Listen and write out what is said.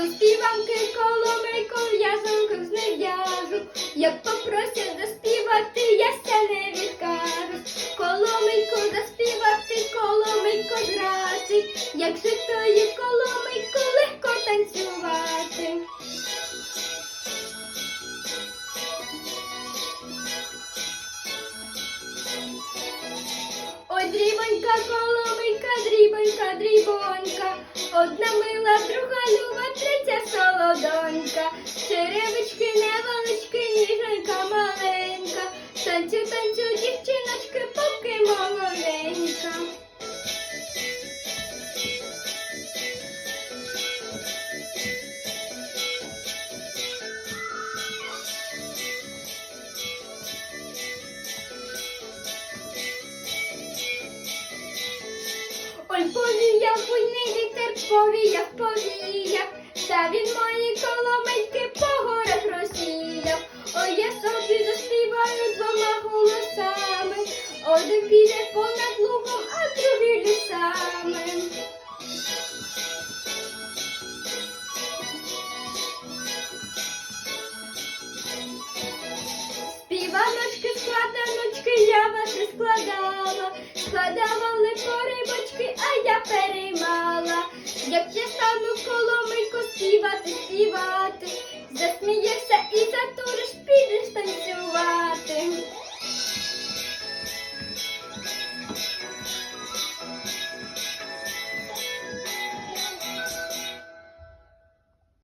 Ой, співанки коломийко, в'язанках з них в'яжу. Як попросять заспівати, я ся не відкажу. Коломийко заспівати, коломийко грати. Як же тої коломийко легко танцювати. Ой, дрібонька, коломийка, дрібонька, дрібонька, одна мила, друга люба, повіяв буйний вітер, повіяв, повіяв, та він мої коломийки по горах розсіяв. Ой, я собі заспіваю двома голосами, один піде понад лугом, а другий лісами. Співаночки, складаночки, я вас і складала, Як я стану коломийко співати, співати, засмієшся і затуриш.